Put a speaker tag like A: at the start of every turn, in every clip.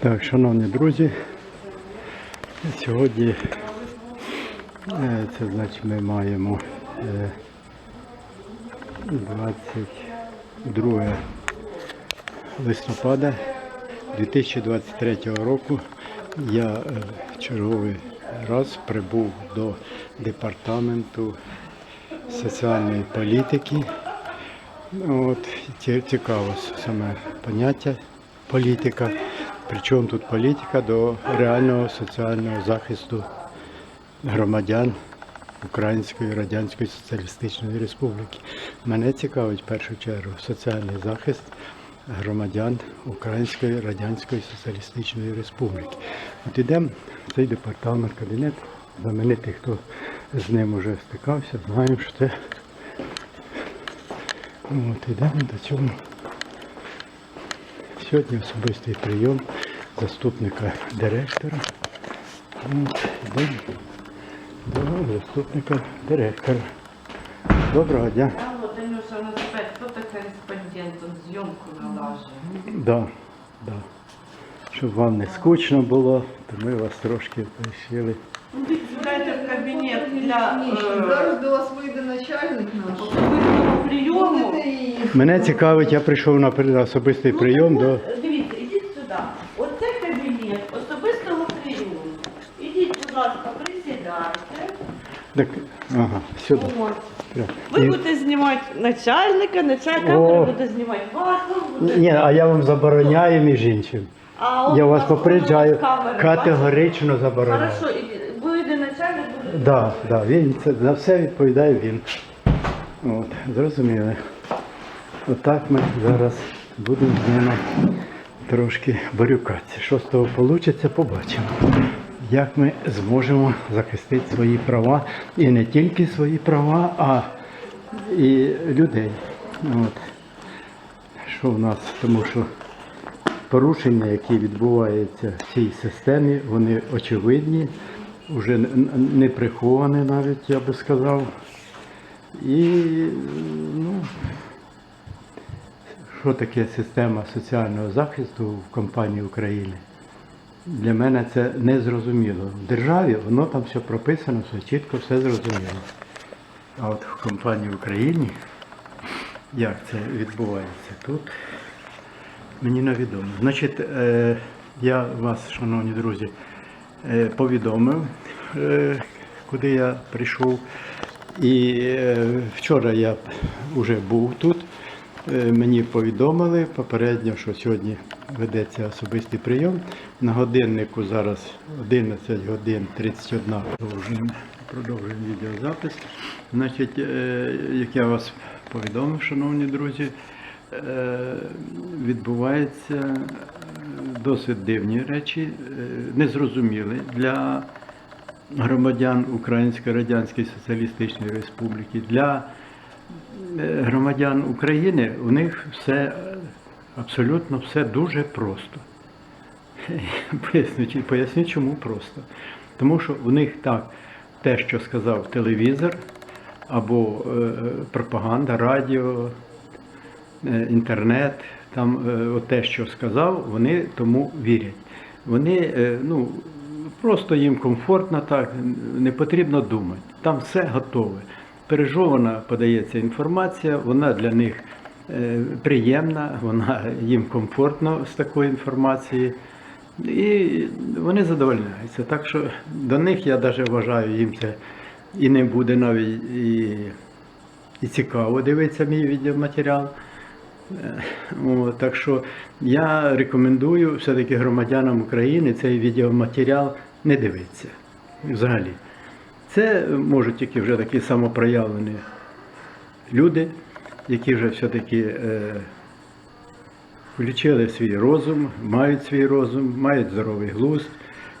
A: Так, шановні друзі, сьогодні е, це значить ми маємо е, 22 листопада 2023 року. Я е, в черговий раз прибув до департаменту соціальної політики. От, цікаво саме поняття політика. Причому тут політика до реального соціального захисту громадян Української Радянської Соціалістичної Республіки. Мене цікавить в першу чергу соціальний захист громадян Української Радянської Соціалістичної Республіки. От ідемо в цей департамент, кабінет знаменитий, хто з ним вже стикався, знаємо, що це От, ідемо до цього. Сьогодні особистий прийом заступника директора. До заступника директора. Доброго дня.
B: Хто так кореспондент, зйомку налажує.
A: Да, да. Щоб вам не скучно було, то ми вас трошки вирішили.
B: Сідайте в кабінет для е,
C: зараз до вас вийде начальник наш.
B: Прийому.
A: Мене цікавить, я прийшов на при- особистий
B: Ну,
A: прийом
B: так
A: до.
B: Дивіться, ідіть сюди. Оце кабінет особистого прийому. Ідіть, будь ласка, присідайте.
A: Так, ага, сюди.
B: Ви
A: І-
B: будете знімати начальника, начальник
A: О.
B: буде знімати вас. ви будете-
A: Ні, а я вам забороняю між іншим.
B: А от
A: Я
B: у
A: вас попереджаю,
B: камери,
A: категорично забороняю.
B: Хорошо, іди- вийде начальник, буде.
A: Да, да, він це за все відповідає він. От, зрозуміли. Отак ми зараз будемо з ними трошки борюкатися. Що з того вийде, побачимо. Як ми зможемо захистити свої права. І не тільки свої права, а і людей. От. Що в нас? Тому що порушення, які відбуваються в цій системі, вони очевидні, вже не приховані навіть, я би сказав. І ну, що таке система соціального захисту в компанії України? Для мене це не зрозуміло. В державі воно там все прописано, все чітко, все зрозуміло. А от в компанії в Україні, як це відбувається тут, Мені невідомо. Значить, е, я вас, шановні друзі, е, повідомив, е, куди я прийшов. І е, вчора я вже був тут. Е, Мені повідомили попередньо, що сьогодні ведеться особистий прийом. На годиннику зараз 11 годин 31 продовжуємо, продовжуємо відеозапис. Значить, е, як я вас повідомив, шановні друзі, відбуваються досить дивні речі, незрозумілі для громадян Української Радянської Соціалістичної Республіки, для е, громадян України у них все абсолютно все дуже просто. Поясню, поясню, чому просто. Тому що у них так те, що сказав телевізор, або е, пропаганда, радіо, е, інтернет, там е, те, що сказав, вони тому вірять. Вони е, ну, просто їм комфортно так, не потрібно думати. Там все готове. Пережована подається інформація, вона для них е, приємна, вона їм комфортно з такої інформації. І вони задовольняються. Так що до них я навіть вважаю, їм це і не буде навіть і, і цікаво дивитися мій відеоматеріал. Е, так що я рекомендую все-таки громадянам України цей відеоматеріал не дивитися взагалі. Це можуть тільки вже такі самопроявлені люди, які вже все-таки е, включили свій розум, мають свій розум, мають здоровий глузд,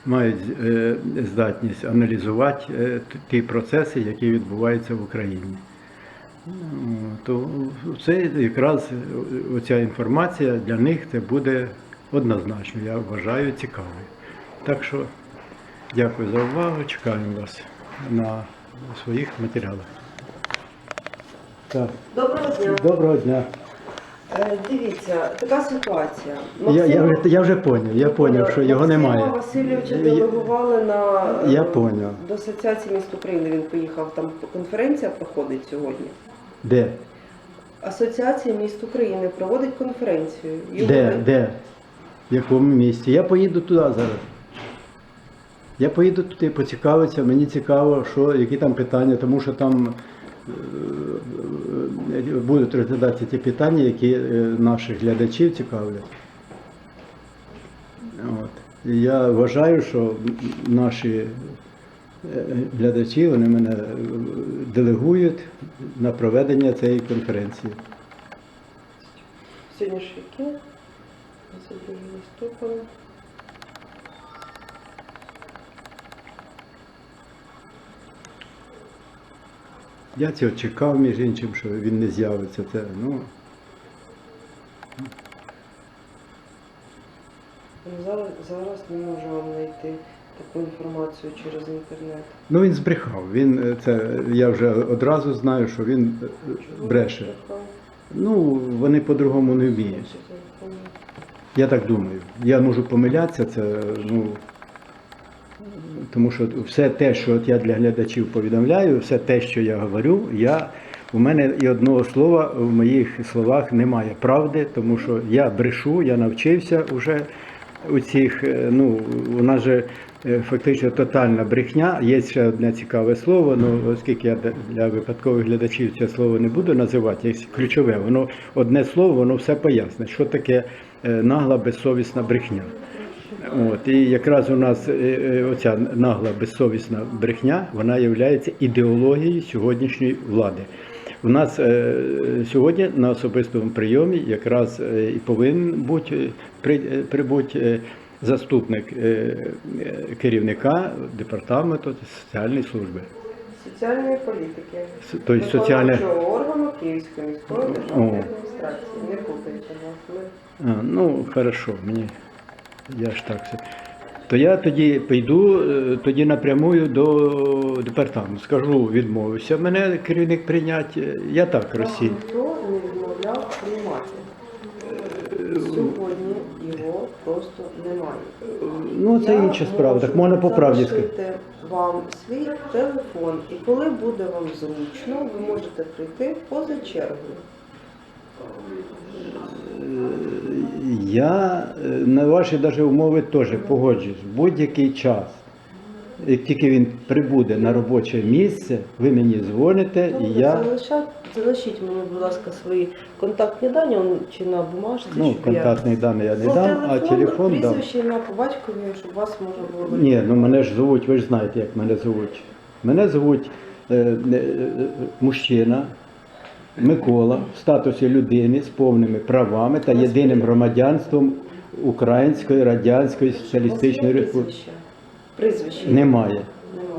A: мають е, здатність аналізувати е, ті процеси, які відбуваються в Україні. То це якраз оця інформація для них це буде однозначно, я вважаю, цікавою. Так що дякую за увагу, чекаємо вас на своїх матеріалах. Так.
B: Доброго дня.
A: Доброго дня.
D: Е, Дивіться, така ситуація.
A: Я, я, вже, я вже поняв, я поняв, що його
D: Максима
A: немає.
D: Васильовича
A: Я-
D: делегували на е,
A: Я поняв.
D: до Асоціації міст України. Він поїхав там конференція проходить сьогодні.
A: Де?
D: Асоціація міст України проводить конференцію. Його
A: Де?
D: не-
A: Де? В якому місті? Я поїду туди зараз. Я поїду туди, поцікавитися, мені цікаво, що, які там питання, тому що там е, е, будуть розглядатися ті питання, які е, наших глядачів цікавлять. От. Я вважаю, що наші глядачі вони мене делегують на проведення цієї конференції.
D: Сьогодні ж яке? 22 листопада.
A: Я цього чекав, між іншим, що він не з'явиться. Це, ну,
D: Ну, Зараз, зараз не можу вам знайти таку інформацію через інтернет.
A: ну він збрехав. Він, е, це, я вже одразу знаю, що він е,
D: Чому
A: бреше.
D: така?
A: Ну, вони по-другому не вміють. Я так думаю. Я можу помилятися, це, ну, тому що все те, що от я для глядачів повідомляю, все те, що я говорю, я, у мене і одного слова в моїх словах немає правди, тому що я брешу, я навчився вже у цих, е, ну, у нас же е, фактично тотальна брехня. Є ще одне цікаве слово, ну оскільки я для випадкових глядачів це слово не буду називати, є ключове, воно одне слово, воно все пояснить, що таке е, нагла безсовісна брехня. От, і якраз у нас е, е, оця нагла безсовісна брехня, вона є ідеологією сьогоднішньої влади. У нас е, сьогодні на особистому прийомі якраз і повинен бути при, прибути заступник керівника департаменту соціальної служби.
D: Соціальної політики.
A: Тобто соціальне.
D: Органу Київської міської державної адміністрації. Не
A: А, ну, хорошо, мені. Я ж так все. То я тоді піду, е, тоді напрямую до департаменту. Скажу, відмовився. Мене керівник прийняти. Я так розсій.
D: ніхто не відмовляв приймати. Сьогодні його просто немає.
A: Ну, це
D: Я
A: інша справа. Так можна по правді сказати.
D: вам свій телефон, і коли буде вам зручно, ви можете прийти поза чергою.
A: Я е, на ваші даже умови теж погоджуюсь. Будь-який час. Як тільки він прибуде на робоче місце, ви мені дзвоните і я.
D: залишать, залишіть мені, будь ласка, свої контактні дані он, чи на бумажці,
A: Ну,
D: щоб я-
A: контактні дані я не
D: Ну,
A: дам, а телефон дам.
D: прізвище ім'я по батькові, щоб вас можна було
A: Ні, ну мене ж звуть, ви ж знаєте, як мене звуть. Мене звуть е, е, е, мужчина Микола в статусі людини з повними правами та єдиним громадянством Української Радянської Соціалістичної Республіки.
D: прізвище? Прізвище.
A: Немає.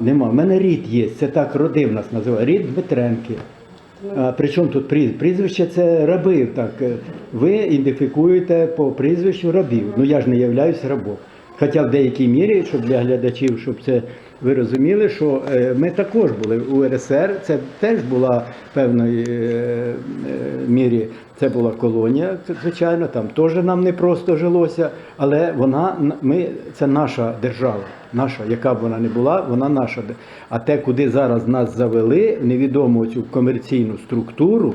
A: Нема. У мене рід є, це так родив нас називає. Рід Дмитренки. А, причому тут пріз- прізвище це рабів. Так. е, Ви ідентифікуєте по прізвищу рабів. Ну я ж не являюсь рабом. Хоча в деякій мірі, щоб для глядачів, щоб це ви розуміли, що е, ми також були у РСР, це теж була певної е, е, мірі, це була колонія, звичайно, там теж нам не просто жилося, але вона ми, це наша держава, наша, яка б вона не була, вона наша. А те, куди зараз нас завели, в невідому цю комерційну структуру,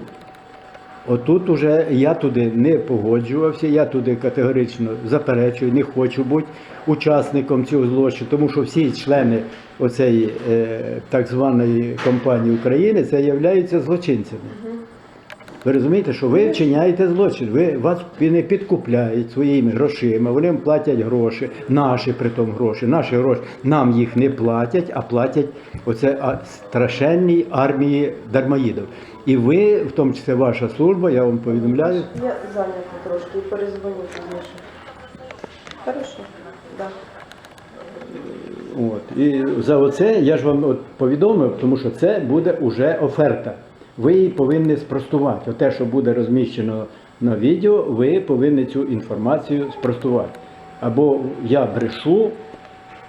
A: Отут уже я туди не погоджувався, я туди категорично заперечую, не хочу бути учасником цього злочину, тому що всі члени оцеї е, так званої компанії України це являються злочинцями. Ви розумієте, що ви вчиняєте злочин, ви вас не підкупляють своїми грошима, вони вам платять гроші, наші притом гроші, наші гроші нам їх не платять, а платять оце страшенній армії дармоїдів. І ви, в тому числі ваша служба, я вам повідомляю,
D: Я зайнята трошки і перезвоню пізніше. Хорошо? Да.
A: От. І за оце я ж вам от повідомив, тому що це буде уже оферта. Ви її повинні спростувати. Те, що буде розміщено на відео, ви повинні цю інформацію спростувати. Або я брешу,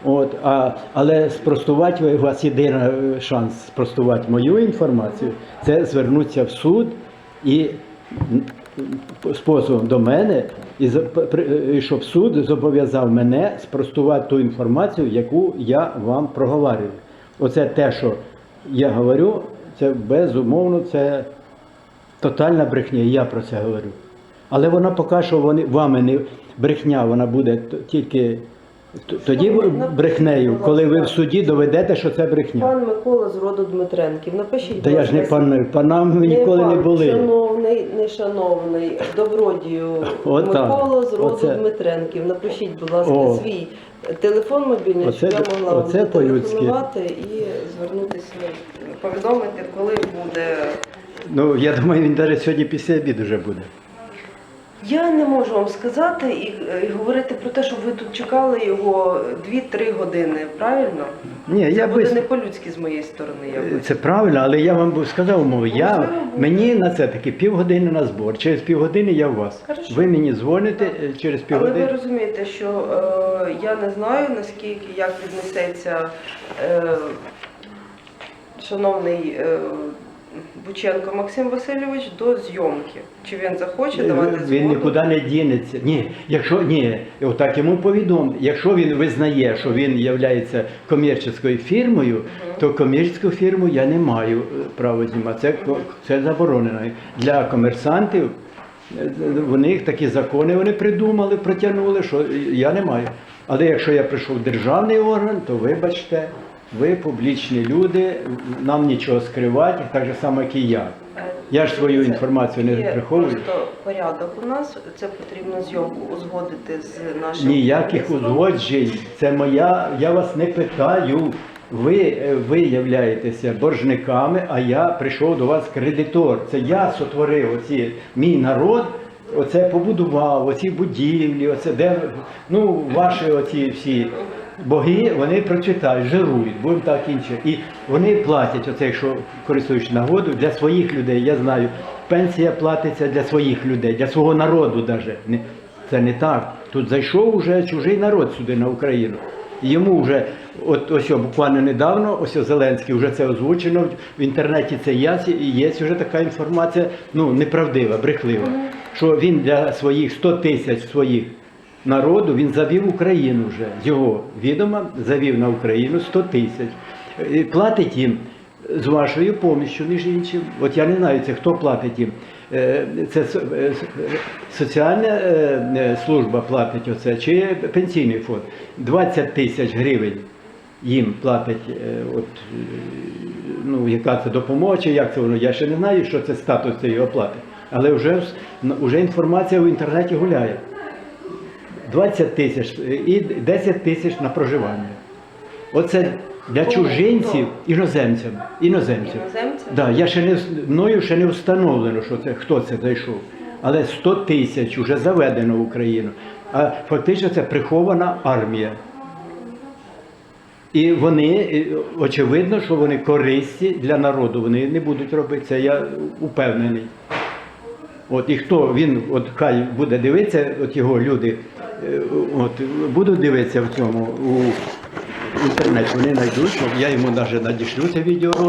A: от, а, але спростувати у вас єдиний е, шанс спростувати мою інформацію, це звернутися в суд і способом до мене, і, і щоб суд зобов'язав мене спростувати ту інформацію, яку я вам проговорюю. Оце те, що я говорю, це безумовно, це тотальна брехня, я про це говорю. Але вона поки що вони, вами не брехня, вона буде тільки тоді брехнею, коли ви в суді доведете, що це брехня.
D: Пан Микола з роду Дмитренків. Напишіть.
A: Та я ж не пан, панам ми ніколи не
D: пан,
A: були.
D: Шановний, не шановний, добродію
A: так.
D: Микола з роду
A: Оце.
D: Дмитренків. Напишіть, будь ласка,
A: О.
D: свій телефон мобільний,
A: Оце-
D: щоб я могла вам
A: оце
D: зателефонувати і звернутися, повідомити, коли буде.
A: Ну, я думаю, він навіть сьогодні після обіду вже буде.
D: Я не можу вам сказати і, і говорити про те, щоб ви тут чекали його 2-3 години, правильно?
A: Ні, я
D: Це
A: буде
D: не по-людськи з моєї сторони. Я бачу.
A: Це правильно, але я вам був сказав умови. Я, мені на це таки півгодини на збор. Через півгодини я у вас.
D: Хорошо.
A: Ви мені дзвоните е, через
D: Але ви
A: півгодини.
D: розумієте, що е, я не знаю, наскільки як віднесеться е, шановний е, Бученко Максим Васильович до зйомки. Чи він захоче давати згоду?
A: Е, Він нікуди не дінеться. Ні, якщо ні, отак йому повідом. Якщо він визнає, що він є комерційною фірмою, то комерційну фірму я не маю е, права знімати. Це, це заборонено. Для комерсантів е, в них такі закони вони придумали, протягнули, що я не маю. Але якщо я прийшов в державний орган, то вибачте, ви публічні люди, нам нічого скривати, так же само, як і я.
D: Е,
A: Я ж свою інформацію не
D: є
A: приховую.
D: Просто порядок у нас. Це потрібно зйомку узгодити з нашим
A: Ніяких
D: керівництвом.
A: узгоджень. Це моя, я вас не питаю. Ви, е, ви являєтеся боржниками, а я прийшов до вас кредитор. Це я сотворив оці, мій народ, оце побудував, оці будівлі, оце де ну, ваші оці всі боги, вони процвітають, жирують, будемо так інше. І вони платять, оце, якщо користуючись нагоду, для своїх людей. Я знаю, пенсія платиться для своїх людей, для свого народу навіть. Це не так. Тут зайшов уже чужий народ сюди на Україну. І Йому вже, от ось буквально недавно, ось Зеленський вже це озвучено. В інтернеті це є, і є вже така інформація, ну неправдива, брехлива. Що він для своїх 100 тисяч своїх народу він завів Україну вже. Його відома завів на Україну 100 тисяч. Платить їм з вашою поміччю, між іншим. От я не знаю, це хто платить їм. Е, Це е, е, соціальна е, е, служба платить оце, чи пенсійний фонд. 20 тисяч гривень їм платить, е, от, е, ну, яка це допомога, чи як це воно, я ще не знаю, що це статус цієї оплати. Але вже, вже інформація в інтернеті гуляє. 20 тисяч і 10 тисяч на проживання. Оце для чужинців, іноземцям. іноземців. Да, я ще не мною ще не встановлено, що це хто це зайшов. Але 100 тисяч вже заведено в Україну. А фактично це прихована армія. І вони, очевидно, що вони користі для народу. Вони не будуть робити це, я упевнений. От і хто він, от хай буде дивитися, от його люди, от Буду дивитися в цьому у інтернеті, вони знайдуть, щоб я йому навіть надішлю це відеоролик.